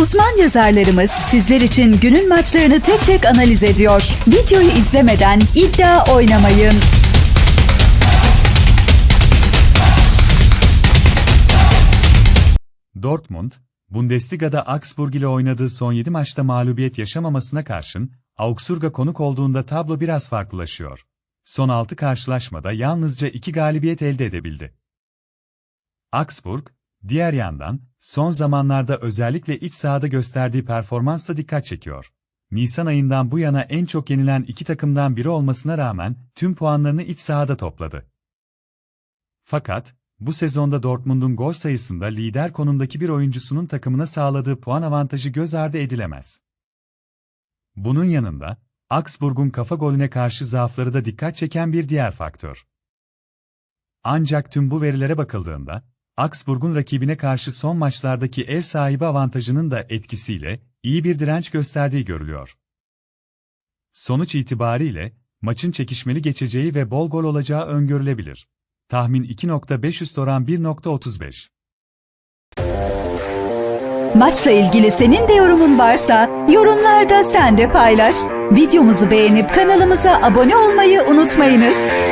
Uzman yazarlarımız sizler için günün maçlarını tek tek analiz ediyor. Videoyu izlemeden iddia oynamayın. Dortmund, Bundesliga'da Augsburg ile oynadığı son 7 maçta mağlubiyet yaşamamasına karşın, Augsburg'a konuk olduğunda tablo biraz farklılaşıyor. Son 6 karşılaşmada yalnızca 2 galibiyet elde edebildi. Augsburg, diğer yandan, son zamanlarda özellikle iç sahada gösterdiği performansla dikkat çekiyor. Nisan ayından bu yana en çok yenilen iki takımdan biri olmasına rağmen tüm puanlarını iç sahada topladı. Fakat, bu sezonda Dortmund'un gol sayısında lider konumdaki bir oyuncusunun takımına sağladığı puan avantajı göz ardı edilemez. Bunun yanında, Augsburg'un kafa golüne karşı zaafları da dikkat çeken bir diğer faktör. Ancak tüm bu verilere bakıldığında, Augsburg'un rakibine karşı son maçlardaki ev sahibi avantajının da etkisiyle iyi bir direnç gösterdiği görülüyor. Sonuç itibariyle, maçın çekişmeli geçeceği ve bol gol olacağı öngörülebilir. Tahmin 2.5 üst oran 1.35. Maçla ilgili senin de yorumun varsa yorumlarda sen de paylaş. Videomuzu beğenip kanalımıza abone olmayı unutmayınız.